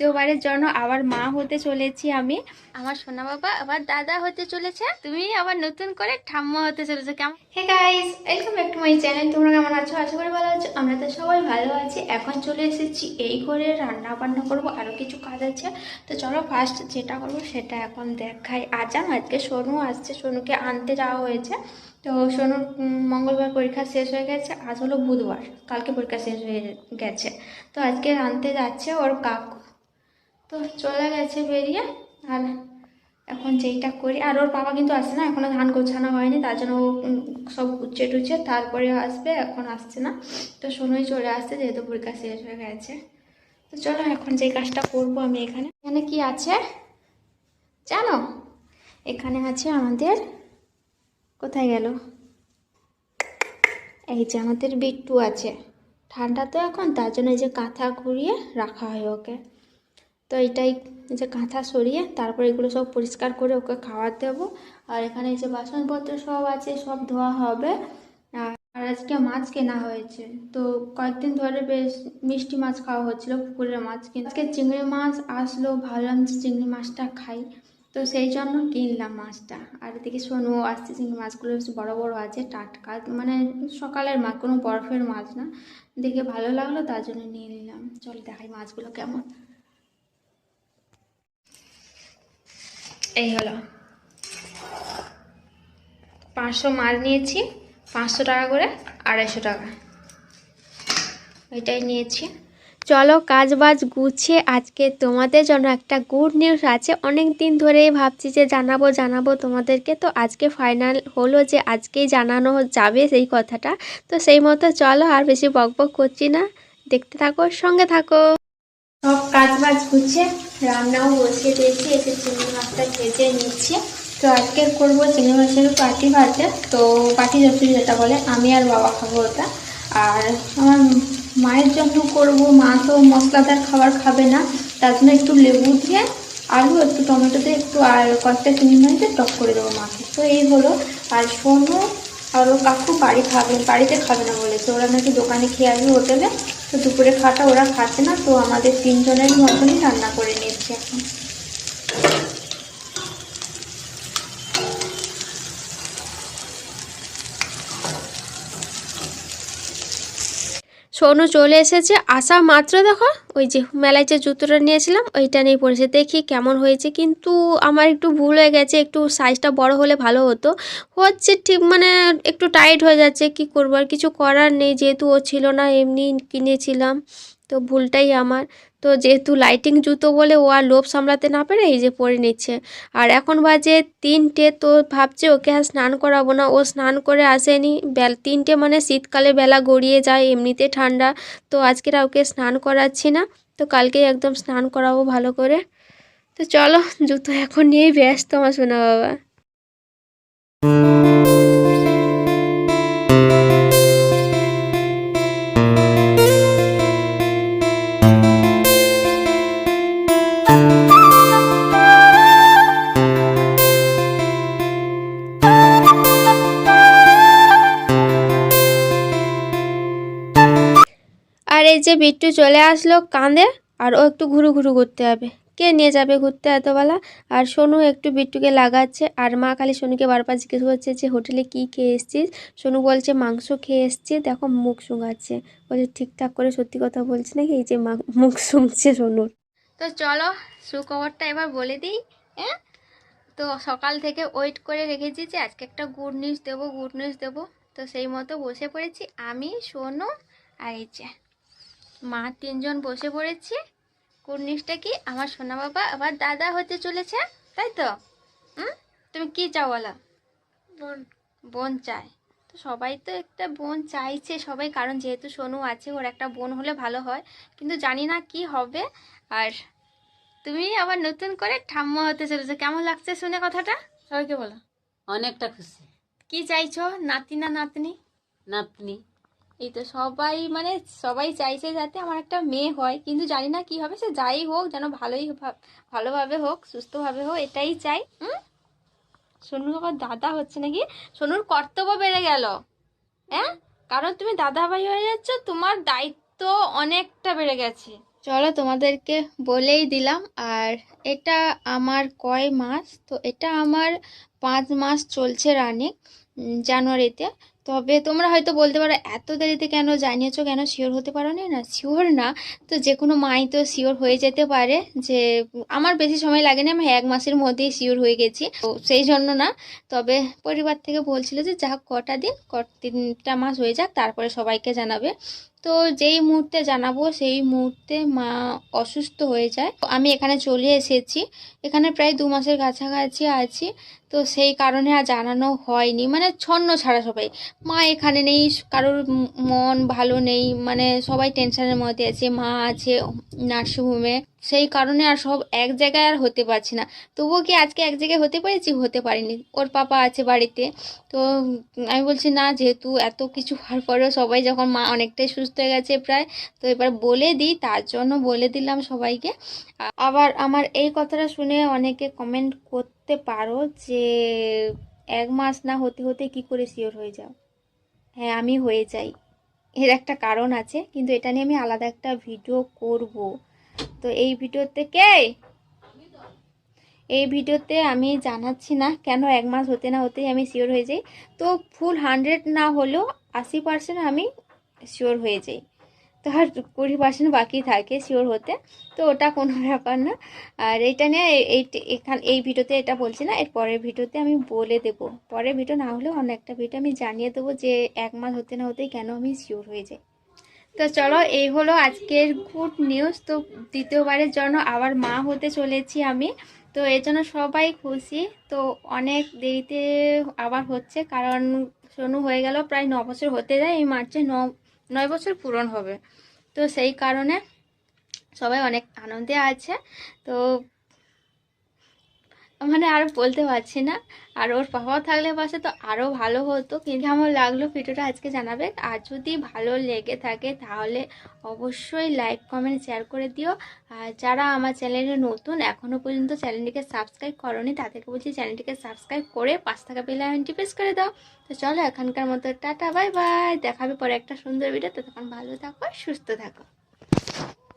দ্বিতীয়বারের জন্য আবার মা হতে চলেছি আমি। আমার সোনা বাবা আবার দাদা হতে চলেছে। তুমি আবার নতুন করে ঠাম্মা হতে চলেছে। কেমন? Hey guys welcome back to my channel তোমরা কেমন আছো? আশা করি ভালো আছো। আমরা তো সবাই ভালো আছি। এখন চলে এসেছি এই করে রান্না বান্না করব। আরও কিছু কাজ আছে। তো চলো ফার্স্ট যেটা করব সেটা এখন দেখাই। আর জানো আজকে সোনু আসছে। সোনুকে আনতে যাওয়া হয়েছে। তো সোনুর মঙ্গলবার পরীক্ষা শেষ হয়ে গেছে। আজ হলো বুধবার। কালকে পরীক্ষা শেষ হয়ে গেছে। তো আজকে আনতে যাচ্ছে ওর কাকু। তো চলে গেছে বেরিয়ে, আর এখন যেইটা করি, আর ওর বাবা কিন্তু আসছে না এখনও ধান গোছানো হয়নি, তার জন্য ও সব উচ্চে টুচ্ছে তারপরে আসবে, এখন আসছে না। তো সোনুই চলে আসছে, যেহেতু পরীক্ষা শেষ হয়ে গেছে। তো চলো, এখন যে কাজটা করব আমি এখানে। এখানে কি আছে? জানো? এখানে আছে আমাদের, কোথায় গেল? এই যে আমাদের বিট্টু আছে। ঠান্ডা তো এখন, তার জন্য এই যে কাঁথা ঘুরিয়ে রাখা হয় ওকে। তো এটাই যে কাঁথা সরিয়ে তারপর এগুলো সব পরিষ্কার করে ওকে খাওয়ার দেবো আর এখানে যে বাসনপত্র সব আছে, সব ধোয়া হবে। আর আজকে মাছ কেনা হয়েছে। তো কয়েকদিন ধরে বেশ মিষ্টি মাছ খাওয়া হচ্ছিল, পুকুরের মাছ কিন্তু আজকে চিংড়ি মাছ আসলো, ভাবলাম যে চিংড়ি মাছটা খাই। তো সেই জন্য কিনলাম মাছটা। আর এদিকে সোনু আসছে, চিংড়ি মাছগুলো বেশ বড় বড় আছে, টাটকা। মানে সকালের মাছ, কোনো বরফের মাছ না। দেখে ভালো লাগল, তার জন্য নিয়ে নিলাম। চল দেখাই মাছগুলো কেমন। এই হলো। পাঁচশো মাছ নিয়েছি, পাঁচশো টাকা করে, আড়াইশো টাকা। এটাই নিয়েছি। চলো কাজ বাজ গুছিয়ে আজকে তোমাদের জন্য একটা গুড নিউজ আছে। অনেক দিন ধরেই ভাবছি যে জানাব জানাব তোমাদেরকে। তো আজকে ফাইনাল হলো যে আজকেই জানানো যাবে সেই কথাটা। তো সেই মতো চলো আর বেশি বক বক করছি না। দেখতে থাকো, সঙ্গে থাকো। সব কাজ বাজ গুছিয়ে রান্নাও বসিয়ে দিয়েছি, এসে চিংড়ি মাছটা ভেজে নিচ্ছি। তো আজকে করব চিংড়ি মাছের পাটি ভাজা। তো পাটি চচ্চড়ি যেটা বলে, আমি আর বাবা খাব ওটা। আর আমার মায়ের জন্য করব, মা তো মশলাদার খাবার খাবে না, তার জন্য একটু লেবু দিয়ে আলু, একটু টমেটো দিয়ে একটু আর কয়েকটা চিংড়ি মাছ দিয়ে টক করে দেবো মাকে। তো এই হলো। আর সোনু আর ও কাকু বাড়ি খাবে, বাড়িতে খাবে না বলেছে। ওরা নাকি দোকানে খেয়ে আসবে হোটেলে। তো দুপুরে খাটা ওরা খাচ্ছে না, তো আমাদের তিনজনের মতনই রান্না করে নিচ্ছে এখন। সোনু চলে এসেছে। আসা মাত্র দেখো। ওই যে মেলায় যে জুতোটা নিয়েছিলাম, ওইটা নিয়ে পড়েছে। দেখি কেমন হয়েছে। কিন্তু আমার একটু ভুল হয়ে গেছে। একটু সাইজটা বড় হলে ভালো হতো। হচ্ছে ঠিক মানে একটু টাইট হয়ে যাচ্ছে। কি করব? আর কিছু করার নেই। যেহেতু ও ছিল না, এমনি কিনেছিলাম। তো ভুলটাই আমার। তো যেহেতু লাইটিং জুতো বলে ও আর লোভ সামলাতে না পেরে এই যে পরে নিচ্ছে। আর এখন বাজে তিনটে, তো ভাবছে ওকে আর স্নান করাবো না। ও স্নান করে আসেনি। বেল তিনটে মানে শীতকালে বেলা গড়িয়ে যায়, এমনিতে ঠান্ডা। তো আজকের ওকে স্নান করাচ্ছি না। তো কালকে একদম স্নান করাবো ভালো করে। তো চলো, জুতো এখন নিয়েই ব্যস্ত আমার সোনা বাবা। যে বিট্টু চলে আসলো কাঁদে আর ও একটু ঘুরু ঘুরু ঘুরতে হবে কে নিয়ে যাবে ঘুরতে এতবেলা? আর সোনু একটু বিট্টুকে লাগাচ্ছে, আর মা খালি সোনুকে বারবার জিজ্ঞেস করছে যে, হোটেলে কি খেয়ে এসছিস? সোনু বলছে, মাংস খেয়ে এসছি, দেখো মুখ শুঙাচ্ছে বলছে, ঠিকঠাক করে সত্যি কথা বলছি নাকি? এই যে মুখ শুঙছে সোনুর। তো চলো, সুখবরটা এবার বলে দিই হ্যাঁ? তো সকাল থেকে ওয়েট করে রেখেছি যে, আজকে একটা গুড নিউজ দেবো গুড নিউজ দেবো। তো সেই মতো বসে পড়েছি আমি, সোনু, আর এই যে। মা তিনজন বসে পড়েছি। নিউজটা কি আমার সোনা বাবা আবার দাদা হতে চলেছে? তাই তো? হুম? তুমি কি চাও বলো? বোন। বোন চায়। তো সবাই তো একটা বোন চাইছে সবাই কারণ যেহেতু সোনু আছে ওর একটা বোন হলে ভালো হয়। কিন্তু জানি না কি হবে। আর তুমি আবার নতুন করে ঠাম্মা হতে চলেছে। কেমন লাগছে শুনে কথাটা? সবাইকে বলো। অনেকটা খুশি। কি চাইছো? নাতি না নাতনি? নাতনি। এই তো সবাই মানে সবাই চাইছে যাতে আমার একটা মেয়ে হয়, কিন্তু জানি না কি হবে, সে যাই হোক, যেন ভালোই ভালোভাবে হোক, সুস্থভাবে হোক, এটাই চাই, হুম? সোনুর আবার দাদা হচ্ছে নাকি? সোনুর কর্তব্য বেড়ে গেল হ্যাঁ? কারণ তুমি দাদা ভাই হয়ে যাচ্ছ, তোমার দায়িত্ব অনেকটা বেড়ে গেছে। চলো তোমাদেরকে বলেই দিলাম, আর এটা আমার কয় মাস? তো এটা আমার পাঁচ মাস চলছে রানিং জানুয়ারিতে। তবে তোমরা হয়তো বলতে পারো, এত দেরিতে কেন জানিয়েছো কেন? শিওর হতে পারো নি শিওর না। তো যে কোনো মাই তো শিওর হয়ে যেতে পারে যে, আমার বেশি সময় লাগে না আমি এক মাসের মধ্যেই শিওর হয়ে গেছি। তো সেই জন্য না, তবে পরিবার থেকে বলছিল যে, যা কটা দিন ক তিনটা মাস হয়ে যাক, তারপরে সবাইকে জানাবে। তো যেই মুহূর্তে জানাব, সেই মুহূর্তে মা অসুস্থ হয়ে যায়। তো আমি এখানে চলে এসেছি। এখানে প্রায় দু মাসের কাছাকাছি আছি। তো সেই কারণে আর জানানো হয়নি। মানে ছন্ন ছাড়া সবাই। মা এখানে নেই, কারোর মন ভালো নেই। মানে সবাই টেনশনের মধ্যে আছে। মা আছে নার্সিংহোমে। সেই কারণে আর সব এক জায়গায় আর হতে পারছি না। তবুও কি আজকে এক জায়গায় হতে পেরেছি? হতে পারিনি। ওর পাপা আছে বাড়িতে। তো আমি বলছি, না, যেহেতু এত কিছু হওয়ার পরেও সবাই যখন মা অনেকটাই সুস্থ হয়ে গেছে প্রায়, তো এবার বলে দিই, তার জন্য বলে দিলাম সবাইকে। আবার আমার এই কথাটা শুনে অনেকে কমেন্ট করতে পারো যে, এক মাস না হতে হতে কি করে শিওর হয়ে যাও? হ্যাঁ আমি হয়ে যাই। এর একটা কারণ আছে, কিন্তু এটা নিয়ে আমি আলাদা একটা ভিডিও করব। তো এই ভিডিওতে কে? এই ভিডিওতে আমি জানাচ্ছি না কেন এক মাস হতে না হতেই আমি শিওর হয়ে যাই। তো ফুল হান্ড্রেড না হলেও আশি পার্সেন্ট আমি শিওর হয়ে যাই। তো আর কুড়ি পার্সেন্ট বাকি থাকে শিওর হতে। তো ওটা কোনো ব্যাপার না। আর এইটা নিয়ে এই- এখান, এই ভিডিওতে এটা বলছি না, এর পরের ভিডিওতে আমি বলে দেবো। পরের ভিডিও না হলেও অন্য একটা ভিডিও আমি জানিয়ে দেবো যে এক মাস হতে না হতেই কেন আমি শিওর হয়ে যাই। তো চলো, এই হলো আজকের গুড নিউজ তো দ্বিতীয়বারের জন্য আবার মা হতে চলেছি আমি। তো এর জন্য সবাই খুশি। তো অনেক দেরিতে আবার হচ্ছে, কারণ সোনু হয়ে গেল, প্রায় ন বছর হতে যায়, এই মার্চে ন, নয় বছর পূরণ হবে। তো সেই কারণে সবাই অনেক আনন্দে আছে। তো মানে আর বলতে পারছি না। আর ওর বাবাও থাকলে পাশে তো আরও ভালো হতো। কিন্তু কেমন লাগল ভিডিওটা আজকে জানাবে আর যদি ভালো লেগে থাকে তাহলে অবশ্যই লাইক কমেন্ট শেয়ার করে দিও। আর যারা আমার চ্যানেলে নতুন এখনও পর্যন্ত চ্যানেলটিকে সাবস্ক্রাইব করনি, তাদেরকে বলছি চ্যানেলটিকে সাবস্ক্রাইব করে পাঁচ থাকা বেল আইকনটি প্রেস করে দাও। তো চলো এখনকার মতো টাটা বাই বাই দেখাবে পরে একটা সুন্দর ভিডিও ততক্ষণ ভালো থাকো, সুস্থ থাকো।